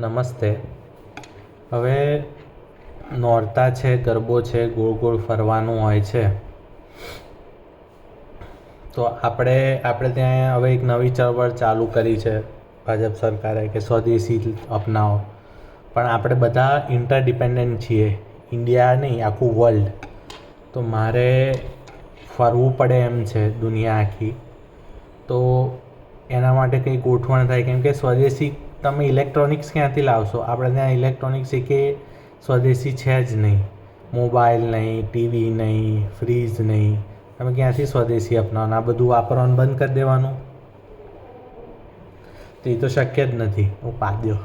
નમસ્તે. હવે નોરતા છે, ગરબો છે, ગોળ ગોળ ફરવાનું હોય છે. તો આપણે આપણે ત્યાં હવે એક નવી ચળવળ ચાલુ કરી છે ભાજપ સરકારે કે સ્વદેશી અપનાવો. પણ આપણે બધા ઇન્ટરડિપેન્ડન્ટ છીએ. ઇન્ડિયા નહીં, આખું વર્લ્ડ તો મારે ફરવું પડે એમ છે દુનિયા આખી. તો એના માટે કંઈ ગોઠવણ થાય? કેમ કે સ્વદેશી તમે ઇલેક્ટ્રોનિક્સ ક્યાંથી લાવશો? આપણે ત્યાં ઇલેક્ટ્રોનિક્સ કે સ્વદેશી છે જ નહીં. મોબાઈલ નહીં ટીવી નહીં ફ્રીજ નહીં. તમે ક્યાંથી સ્વદેશી અપનાવો આ બધું વાપરવાનું બંધ કરી દેવાનું. તો એ તો શક્ય જ નથી. હું પાદ્યો.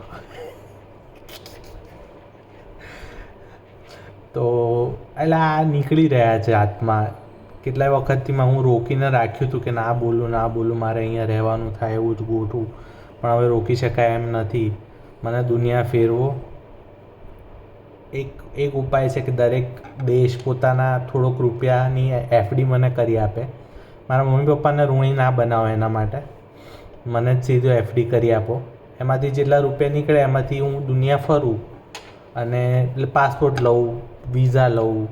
તો એટલે આ નીકળી રહ્યા છે હાથમાં. કેટલાય વખતથી હું રોકીને રાખ્યું હતું કે ના બોલું ના બોલું, મારે અહીંયા રહેવાનું થાય, એવું જ ગોઠવું. પણ હવે રોકી શકાય એમ નથી. મને દુનિયા ફેરવો. એક એક ઉપાય છે કે દરેક દેશ પોતાના થોડોક રૂપિયાની એફડી મને કરી આપે. મારા મમ્મી પપ્પાને ઋણી ના બનાવો એના માટે. મને જ સીધો એફડી કરી આપો. એમાંથી જેટલા રૂપિયા નીકળે એમાંથી હું દુનિયા ફરું. અને એટલે પાસપોર્ટ લઉં વિઝા લઉં.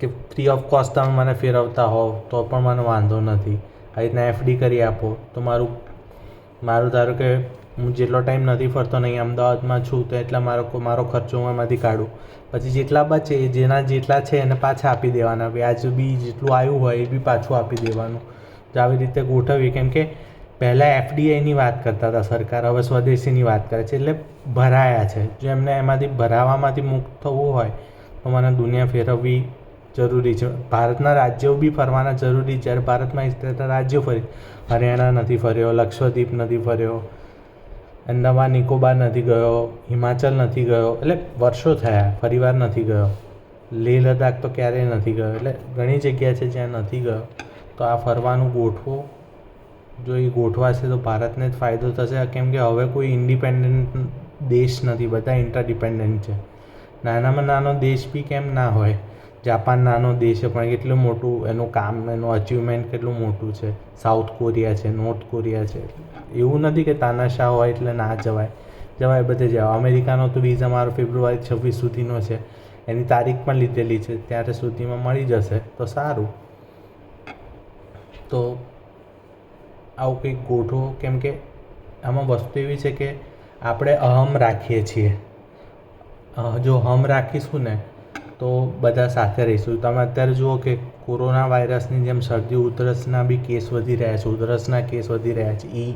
કે ફ્રી ઓફ કોસ્ટ તમે મને ફેરવતા હોવ તો પણ મને વાંધો નથી. આવી રીતના એફડી કરી આપો. તો મારું મારું ધારો કે હું જેટલો ટાઈમ નથી ફરતો નહીં અમદાવાદમાં છું, તો એટલા મારો મારો ખર્ચો હું એમાંથી કાઢું. પછી જેટલા બચે, જેના જેટલા છે એને પાછા આપી દેવાના. વ્યાજ બી જેટલું આવ્યું હોય એ બી પાછું આપી દેવાનું. તો આવી રીતે ગોઠવીએ. કેમ કે પહેલાં એફડીઆઈની વાત કરતા હતા સરકાર, હવે સ્વદેશીની વાત કરે છે. એટલે ભરાયા છે. જો એમને એમાંથી ભરાવામાંથી મુક્ત થવું હોય, તો મને દુનિયા ફેરવવી જરૂરી છે. ભારતના રાજ્યો બી ફરવાના જરૂરી જ્યારે ભારતમાં ઇતર રાજ્યો ફરી. હરિયાણા નથી ફર્યો, લક્ષદ્વીપ નથી ફર્યો અંદામાન નિકોબાર નથી ગયો, હિમાચલ નથી ગયો. એટલે વર્ષો થયા ફરીવાર નથી ગયો. લેહ લદ્દાખ તો ક્યારેય નથી ગયો. એટલે ઘણી જગ્યા છે જ્યાં નથી ગયો. તો આ ફરવાનું ગોઠવો. જો એ ગોઠવાશે તો ભારતને જ ફાયદો થશે. કેમ કે હવે કોઈ ઇન્ડિપેન્ડન્ટ દેશ નથી. બધા ઇન્ટરડિપેન્ડન્ટ છે. નાનામાં નાનો દેશ બી કેમ ના હોય? જાપાન નાનો દેશ છે, પણ કેટલું મોટું એનું કામ, એનું અચિવમેન્ટ કેટલું મોટું છે. સાઉથ કોરિયા છે નોર્થ કોરિયા છે. એવું નથી કે તાનાશાહ હોય એટલે ના જવાય. જવાય બધે જવાય. અમેરિકાનો તો વિઝા મારો ફેબ્રુઆરી છવ્વીસ સુધીનો છે. એની તારીખ પણ લીધેલી છે. ત્યારે સુધીમાં મળી જશે. તો સારું. તો આવું કંઈક ગોઠવો. કેમ કે આમાં વસ્તુ એવી છે કે આપણે અહમ રાખીએ છીએ. જો હમ રાખીશું ને તો બધા સાથે રહીશું. તમે અત્યારે જુઓ કે કોરોના વાયરસની જેમ શરદી, ઉધરસના બી કેસ વધી રહ્યા છે. ઉધરસના કેસ વધી રહ્યા છે. ઈ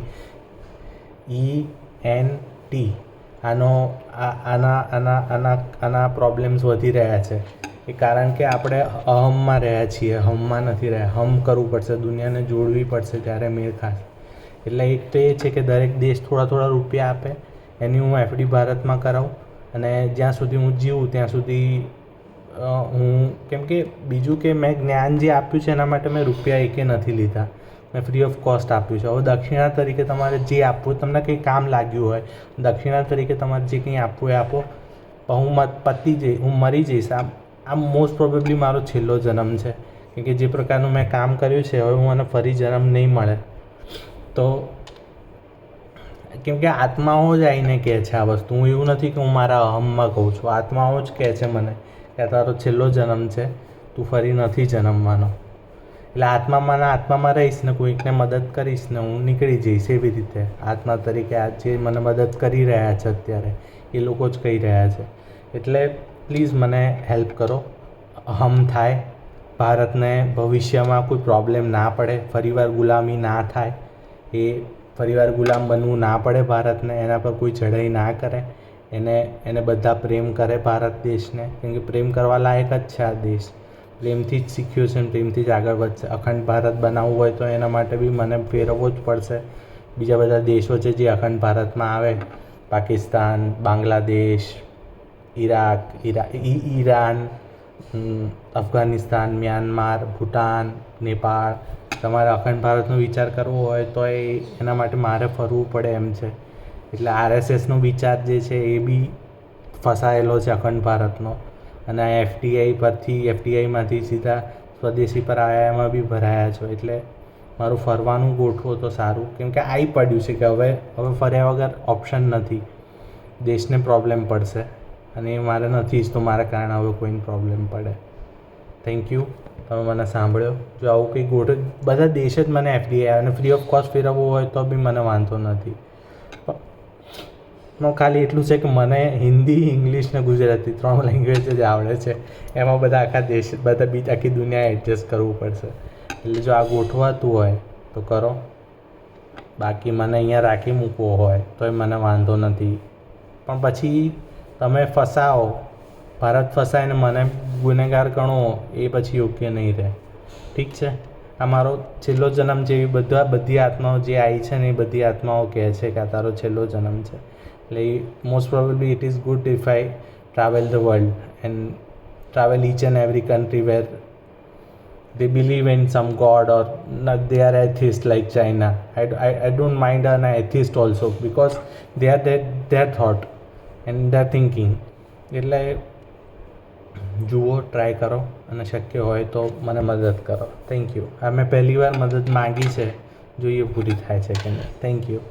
ઈ, એન, ટી, આનો આના આના આના આના પ્રોબ્લેમ્સ વધી રહ્યા છે. એ કારણ કે આપણે અહમમાં રહ્યા છીએ. હમમાં નથી રહ્યા. હમ કરવું પડશે. દુનિયાને જોડવી પડશે ત્યારે મેળ ખાશે. એટલે એક તો એ છે કે દરેક દેશ થોડા થોડા રૂપિયા આપે. એની હું એફડી ભારતમાં કરાવું. અને જ્યાં સુધી હું જીવું, ત્યાં સુધી હું કેમ કે બીજું કે મેં જ્ઞાન જે આપ્યું છે એના માટે મેં રૂપિયા એકે નથી લીધા. મેં ફ્રી ઓફ કોસ્ટ આપ્યું છે. હવે દક્ષિણા તરીકે તમારે જે આપવું, તમને કંઈ કામ લાગ્યું હોય, દક્ષિણા તરીકે તમારે જે કંઈ આપવું એ આપો. હું પતી જઈ હું મરી જઈશ. આમ આ મોસ્ટ પ્રોબેબલી મારો છેલ્લો જન્મ છે. કેમ કે જે પ્રકારનું મેં કામ કર્યું છે, હવે હું મને ફરી જન્મ નહીં મળે. તો, કેમ કે આત્માઓ જ આવીને કહે છે આ વસ્તુ. હું એવું નથી કે હું મારા અહમમાં કહું છું. આત્માઓ જ કહે છે મને. કે તારો છેલ્લો જન્મ છે, તું ફરી નથી જન્મવાનો. એટલે આત્મામાં આત્મામાં રહીશ ને કોઈકને મદદ કરીશ ને હું નીકળી જઈશ એવી રીતે. આત્મા તરીકે આ જે મને મદદ કરી રહ્યા છે અત્યારે, એ લોકો જ કહી રહ્યા છે. એટલે પ્લીઝ મને હેલ્પ કરો. હમ થાય. ભારતને ભવિષ્યમાં કોઈ પ્રોબ્લેમ ના પડે, ફરીવાર ગુલામી ના થાય. એ ફરીવાર ગુલામ બનવું ના પડે ભારતને, એના પર કોઈ ચઢાઈ ના કરે. એને એને બધા પ્રેમ કરે ભારત દેશને. કેમ કે પ્રેમ કરવા લાયક જ છે આ દેશ. પ્રેમથી જ શીખ્યું છે અને પ્રેમથી જ આગળ વધશે. અખંડ ભારત બનાવવું હોય તો એના માટે બી મને ફેરવવો જ પડશે. બીજા બધા દેશો છે જે અખંડ ભારતમાં આવે. પાકિસ્તાન, બાંગ્લાદેશ, ઈરાક, ઈરા ઈરાન અફઘાનિસ્તાન, મ્યાનમાર, ભૂટાન, નેપાળ. તમારે અખંડ ભારતનો વિચાર કરવો હોય તો એ, એના માટે મારે ફરવું પડે એમ છે. એટલે આરએસએસનો વિચાર જે છે એ બી ફસાયેલો છે અખંડ ભારતનો. અને આ એફટીઆઈ પરથી એફટીઆઈમાંથી સીધા સ્વદેશી પર આયામાં બી ભરાયા છો. એટલે મારું ફરવાનું ગોઠવો તો સારું. કેમ કે આવી પડ્યું છે કે હવે હવે ફર્યા વગર ઓપ્શન નથી. દેશને પ્રોબ્લેમ પડશે. અને એ મારે નથી જ તો મારા કારણે હવે કોઈને પ્રોબ્લેમ પડે. થેન્ક યુ તમે મને સાંભળ્યો. જો આવું કંઈ ગોઠ, બધા દેશ જ મને એફડીઆઈ અને ફ્રી ઓફ કોસ્ટ ફેરવવું હોય તો બી મને વાંધો નથી. નો ખાલી એટલું છે કે મને હિન્દી, ઇંગ્લિશ ને ગુજરાતી ત્રણ લેંગ્વેજ જ આવડે છે. એમાં બધા આખા દેશ, બધા બીજ આખી દુનિયા એડજસ્ટ કરવું પડશે. એટલે જો આ ગોઠવાતું હોય, તો કરો. બાકી મને અહીંયા રાખી મૂકવો હોય, તોય મને વાંધો નથી. પણ પછી તમે ફસાવો. ભારત ફસાઈને મને ગુનેગાર ગણો, એ પછી યોગ્ય નહીં રહે. ઠીક છે? આ મારો છેલ્લો જન્મ જેવી બધા બધી આત્માઓ જે આવી છે ને એ બધી આત્માઓ કહે છે કે આ તારો છેલ્લો જન્મ છે. એટલે most probably it is good if i travel the world and travel each and every country where they believe in some god or not, they are atheist like china I, I, I don't mind an atheist also because they are their, their thought and their thinking એટલે જુઓ try કરો અને શક્ય હોય તો મને મદદ કરો થેન્ક યુ આ મેં પહેલી વાર મદદ માગી છે જોઈએ પૂરી થાય છે કે નહીં થેન્ક યુ